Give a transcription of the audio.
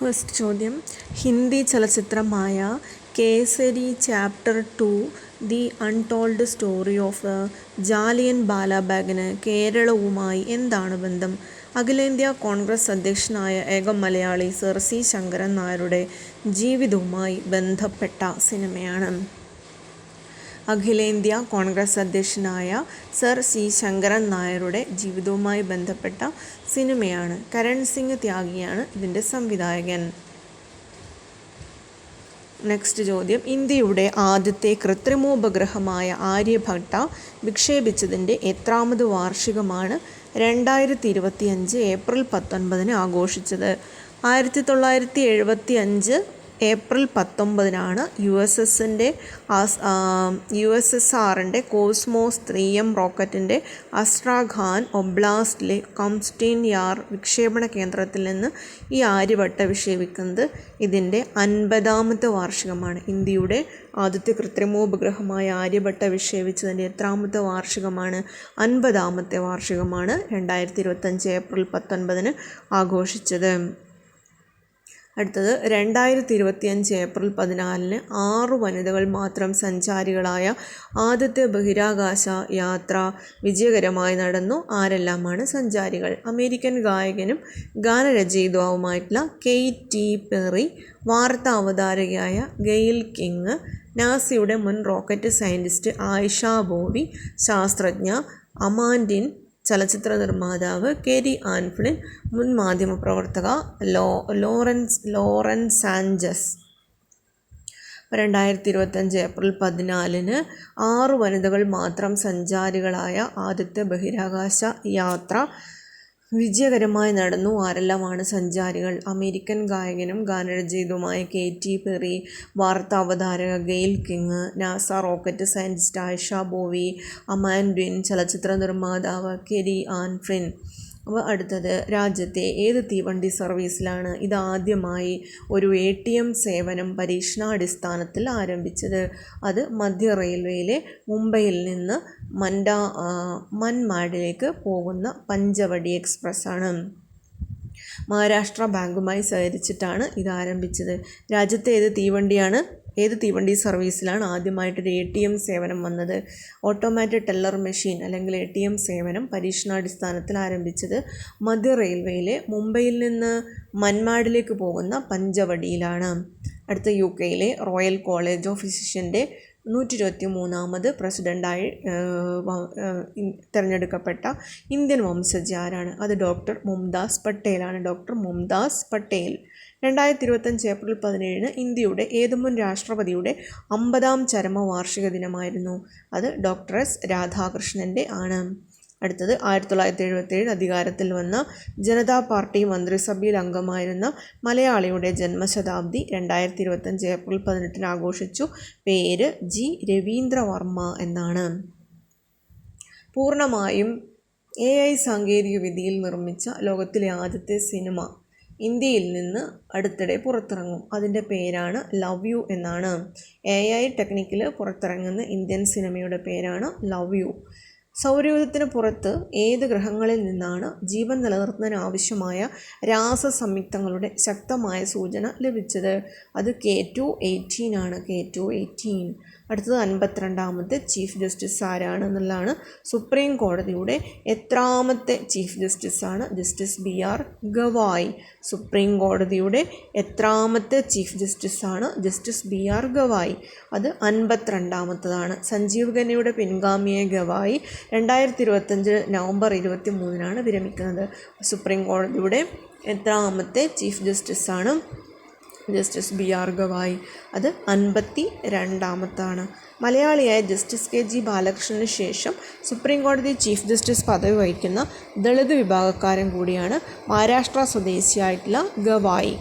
First ചോദ്യം. Hindi ചലച്ചിത്രമായ Kesari chapter two the untold story of Jallian ബാലാബാഗിന് കേരളവുമായി എന്താണ് ബന്ധം? അഖിലേന്ത്യാ കോൺഗ്രസ് അധ്യക്ഷനായ ഏക മലയാളി സർ സി ശങ്കരൻ നായരുടെ ജീവിതവുമായി ബന്ധപ്പെട്ട സിനിമയാണ്. അഖിലേന്ത്യാ കോൺഗ്രസ് അധ്യക്ഷനായ സർ സി ശങ്കരൻ നായരുടെ ജീവിതവുമായി ബന്ധപ്പെട്ട സിനിമയാണ് കരൺ സിംഗ് ത്യാഗിയാണ് ഇതിന്റെ സംവിധായകൻ. നെക്സ്റ്റ് ചോദ്യം. ഇന്ത്യയുടെ ആദ്യത്തെ കൃത്രിമോപഗ്രഹമായ ആര്യഭട്ട വിക്ഷേപിച്ചതിന്റെ എത്രാമത് വാർഷികമാണ് രണ്ടായിരത്തി ഇരുപത്തി അഞ്ച് ഏപ്രിൽ പത്തൊൻപതിന് ആഘോഷിച്ചത്. ആയിരത്തി തൊള്ളായിരത്തി എഴുപത്തി അഞ്ച് ഏപ്രിൽ പത്തൊമ്പതിനാണ് യു എസ് എസിന്റെ യു എസ് എസ് ആറിന്റെ കോസ്മോസ് ത്രീ എം റോക്കറ്റിന്റെ അസ്ട്രാഖാൻ ഒബ്ലാസ്റ്റിലെ കംസ്റ്റീൻ യാർ വിക്ഷേപണ കേന്ദ്രത്തിൽ നിന്ന് ഈ ആര്യവട്ട വിക്ഷേപിക്കുന്നത് ഇതിന്റെ അൻപതാമത്തെ വാർഷികമാണ്. ഇന്ത്യയുടെ ആദ്യത്തെ കൃത്രിമോപഗ്രഹമായ ആര്യഭട്ട വിക്ഷേപിച്ചതിന്റെ എത്രാമത്തെ വാർഷികമാണ്? അൻപതാമത്തെ വാർഷികമാണ് രണ്ടായിരത്തി ഇരുപത്തഞ്ച് ഏപ്രിൽ പത്തൊൻപതിന് ആഘോഷിച്ചത്. അടുത്തത് രണ്ടായിരത്തി ഇരുപത്തിയഞ്ച് ഏപ്രിൽ പതിനാലിന് ആറു വനിതകൾ മാത്രം സഞ്ചാരികളായ ആദ്യത്തെ ബഹിരാകാശ യാത്ര വിജയകരമായി നടന്നു. ആരെല്ലാമാണ് സഞ്ചാരികൾ? അമേരിക്കൻ ഗായകനും ഗാനരചയിതാവുമായിട്ടുള്ള കെയ്റ്റ് ടി പെറി വാർത്താ അവതാരകയായ ഗെയിൽ കിങ് നാസയുടെ മുൻ റോക്കറ്റ് സയന്റിസ്റ്റ് ആയിഷ ബോബി ശാസ്ത്രജ്ഞ അമാൻഡിൻ ചലച്ചിത്ര നിർമ്മാതാവ് കെ ഡി ആൻഫ്ലിൻ മുൻ മാധ്യമപ്രവർത്തക ലോ ലോറൻസ് ലോറൻസ് സാഞ്ചസ്. രണ്ടായിരത്തി ഇരുപത്തഞ്ച് ഏപ്രിൽ പതിനാലിന് ആറു വനിതകൾ മാത്രം സഞ്ചാരികളായ ആദ്യത്തെ ബഹിരാകാശ യാത്ര വിജയകരമായി നടന്നു. ആരെല്ലാമാണ് സഞ്ചാരികൾ? അമേരിക്കൻ ഗായകനും ഗാനരചയിതുമായ കെ ടി പെറി വാർത്താ അവതാരക Gayle King NASA rocket scientist Aisha Bowe Amanda Nguyen ചലച്ചിത്ര നിർമ്മാതാവ് കെരി ആൻഫ്രിൻ അപ്പോൾ അടുത്തത് രാജ്യത്തെ ഏത് തീവണ്ടി സർവീസിലാണ് ഇതാദ്യമായി ഒരു എ ടി എം സേവനം പരീക്ഷണാടിസ്ഥാനത്തിൽ ആരംഭിച്ചത്? അത് മധ്യ റെയിൽവേയിലെ മുംബൈയിൽ നിന്ന് മൻഡ മൻമാഡിലേക്ക് പോകുന്ന പഞ്ചവടി എക്സ്പ്രസ് ആണ് മഹാരാഷ്ട്ര ബാങ്കുമായി സഹകരിച്ചിട്ടാണ് ഇത് ആരംഭിച്ചത്. രാജ്യത്തെ ഏത് തീവണ്ടിയാണ് ഏത് തീവണ്ടി സർവീസിലാണ് ആദ്യമായിട്ടൊരു എ ടി എം സേവനം വന്നത്? ഓട്ടോമാറ്റിക് ടെല്ലർ മെഷീൻ അല്ലെങ്കിൽ എ ടി എം സേവനം പരീക്ഷണാടിസ്ഥാനത്തിൽ ആരംഭിച്ചത് മധ്യ റെയിൽവേയിലെ മുംബൈയിൽ നിന്ന് മൻമാഡിലേക്ക് പോകുന്ന പഞ്ചവടിയിലാണ്. അടുത്ത യു കെയിലെ റോയൽ കോളേജ് ഓഫ് ഫിസിഷ്യന്റെ നൂറ്റി ഇരുപത്തി മൂന്നാമത് പ്രസിഡന്റായി തിരഞ്ഞെടുക്കപ്പെട്ട ഇന്ത്യൻ വംശജ ആരാണ്? അത് ഡോക്ടർ മുംതാസ് പട്ടേലാണ്. ഡോക്ടർ മുംതാസ് പട്ടേൽ. രണ്ടായിരത്തി ഇരുപത്തഞ്ച് ഏപ്രിൽ പതിനേഴിന് ഇന്ത്യയുടെ ഏത് മുൻ രാഷ്ട്രപതിയുടെ അമ്പതാം ചരമവാർഷിക ദിനമായിരുന്നു. അത് ഡോക്ടർ എസ് രാധാകൃഷ്ണന്റെ ആണ്. അടുത്തത് ആയിരത്തി തൊള്ളായിരത്തി എഴുപത്തേഴ് അധികാരത്തിൽ വന്ന ജനതാ പാർട്ടി മന്ത്രിസഭയിൽ അംഗമായിരുന്ന മലയാളിയുടെ ജന്മശതാബ്ദി രണ്ടായിരത്തി ഇരുപത്തഞ്ച് ഏപ്രിൽ പതിനെട്ടിന് ആഘോഷിച്ചു. പേര് ജി രവീന്ദ്രവർമ്മ എന്നാണ്. പൂർണമായും എ ഐ സാങ്കേതികവിദ്യയിൽ നിർമ്മിച്ച ലോകത്തിലെ ആദ്യത്തെ സിനിമ ഇന്ത്യയിൽ നിന്ന് അടുത്തിടെ പുറത്തിറങ്ങും. അതിന്റെ പേരാണ് ലവ് യു എന്നാണ്. എ ഐ ടെക്നിക്കിൽ പുറത്തിറങ്ങുന്ന ഇന്ത്യൻ സിനിമയുടെ പേരാണ് ലവ് യു. സൗരയൂഥത്തിന് പുറത്ത് ഏത് ഗ്രഹങ്ങളിൽ നിന്നാണ് ജീവൻ നിലനിർത്തുന്നതിന് ആവശ്യമായ രാസ സംയുക്തങ്ങളുടെ ശക്തമായ സൂചന ലഭിച്ചത്? അത് കെ ടു എയ്റ്റീൻ ആണ്. K two eighteen. അടുത്തത് അൻപത്തിരണ്ടാമത്തെ ചീഫ് ജസ്റ്റിസ് ആരാണ് എന്നുള്ളതാണ് സുപ്രീം കോടതിയുടെ എത്രാമത്തെ chief ജസ്റ്റിസാണ് justice B R Gavai. Supreme കോടതിയുടെ എത്രാമത്തെ ചീഫ് ജസ്റ്റിസാണ് ജസ്റ്റിസ് ബി ആർ ഗവായ്. അത് അൻപത്തിരണ്ടാമത്തതാണ്. സഞ്ജീവ് ഖന്നയുടെ പിൻഗാമിയെ ഗവായി രണ്ടായിരത്തി ഇരുപത്തഞ്ച് നവംബർ ഇരുപത്തി മൂന്നിനാണ് വിരമിക്കുന്നത്. സുപ്രീം കോടതിയുടെ എത്രാമത്തെ ചീഫ് ജസ്റ്റിസാണ് ജസ്റ്റിസ് ബി ആർ ഗവായി. അത് അൻപത്തി രണ്ടാമത്താണ് മലയാളിയായ ജസ്റ്റിസ് കെ ജി ബാലകൃഷ്ണന് ശേഷം സുപ്രീം കോടതി ചീഫ് ജസ്റ്റിസ് പദവി വഹിക്കുന്ന ദളിത് വിഭാഗക്കാരൻ കൂടിയാണ് മഹാരാഷ്ട്ര സ്വദേശിയായിട്ടുള്ള ഗവായി.